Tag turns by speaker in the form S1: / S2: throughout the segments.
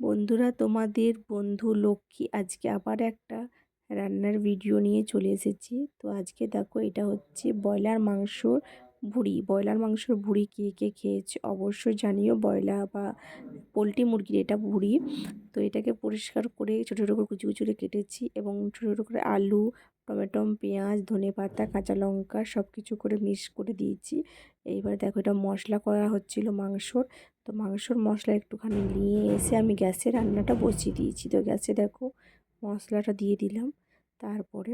S1: বন্ধুরা, তোমাদের বন্ধু লক্ষ্মী আজকে আবার একটা রান্নার ভিডিও নিয়ে চলে এসেছি। তো আজকে দেখো, এটা হচ্ছে ব্রয়লার মাংসর ভুড়ি। ব্রয়লার মাংসর ভুড়ি কে কে খেয়েছে অবশ্যই জানিও। ব্রয়লার বা পোলট্রি মুরগির এটা ভুড়ি। তো এটাকে পরিষ্কার করে ছোটো ছোটো করে কুচি কুচি করে কেটেছি এবং ছোটো ছোটো করে আলু, টমেটো, পেঁয়াজ, ধনে পাতা, কাঁচা লঙ্কা সব কিছু করে মিক্স করে দিয়েছি। এইবার দেখো, এটা মশলা করা হচ্ছিল মাংসর। তো মাংসর মশলা একটুখানি নিয়ে এসে আমি গ্যাসে রান্নাটা বসিয়ে দিয়েছি। তো গ্যাসে দেখো মশলাটা দিয়ে দিলাম। তারপরে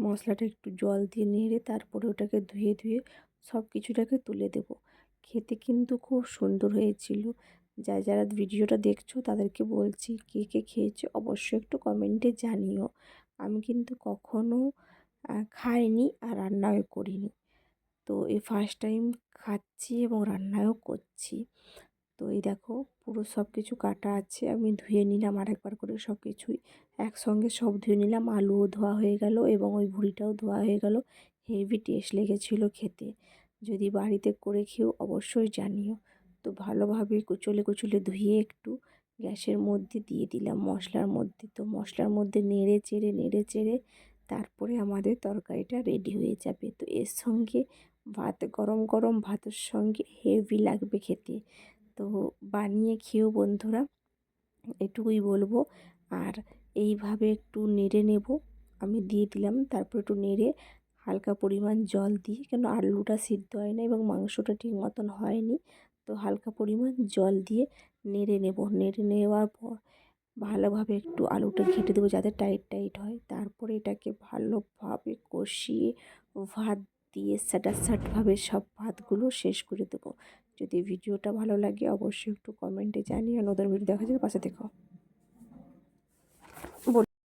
S1: মশলাটা একটু জল দিয়ে নেড়ে তারপরে ওটাকে ধুয়ে ধুয়ে সব কিছুটাকে তুলে দেব। খেতে কিন্তু খুব সুন্দর হয়েছিল। যা যারা ভিডিওটা দেখছ তাদেরকে বলছি কে কে খেয়েছে অবশ্যই একটু কমেন্টে জানিও। আমি কিন্তু কখনও খাইনি আর রান্নাও করিনি। তো এই ফার্স্ট টাইম খাচ্ছি এবং রান্নাও করছি। তো এই দেখো, পুরো সব কিছু কাটা আছে, আমি ধুয়ে নিলাম আরেকবার করে সব কিছুই একসঙ্গে সব ধুয়ে নিলাম, আলুও ধোয়া হয়ে গেল এবং ওই ভুড়িটাও ধোয়া হয়ে গেল। হেভি টেস্ট লেগেছিলো খেতে। যদি বাড়িতে করে খেয়েও অবশ্যই জানিও। তো ভালোভাবে কুচলে কুচলে ধুয়ে একটু গ্যাসের মধ্যে দিয়ে দিলাম মশলার মধ্যে। তো মশলার মধ্যে নেড়ে চেড়ে নেড়ে চেড়ে তারপরে আমাদের তরকারিটা রেডি হয়ে যাবে। তো এর সঙ্গে ভাত, গরম গরম ভাতের সঙ্গে হেভি লাগবে খেতে। তো বানিয়ে খেয়েও বন্ধুরা, এটুকুই বলব। আর এইভাবে একটু নেড়ে নেব। আমি দিয়ে দিলাম, তারপর একটু নেড়ে হালকা পরিমাণ জল দিয়ে, কেন আলুটা সিদ্ধ হয় না এবং মাংসটা ঠিক মতন হয়নি, তো হালকা পরিমাণ জল দিয়ে নেড়ে নেব। নেড়ে নেওয়ার পর ভালোভাবে একটু আলুটা ঘেঁটে দেবো যাতে টাইট টাইট হয়। তারপরে এটাকে ভালোভাবে কষিয়ে ভাত দিয়ে স্যাটাসাটভাবে সব ভাতগুলো শেষ করে দেবো। যদি ভিডিওটা ভালো লাগে, অবশ্যই একটু কমেন্টে জানিয়ে নতুন ভিডিও দেখা যাবে পাশে দেখো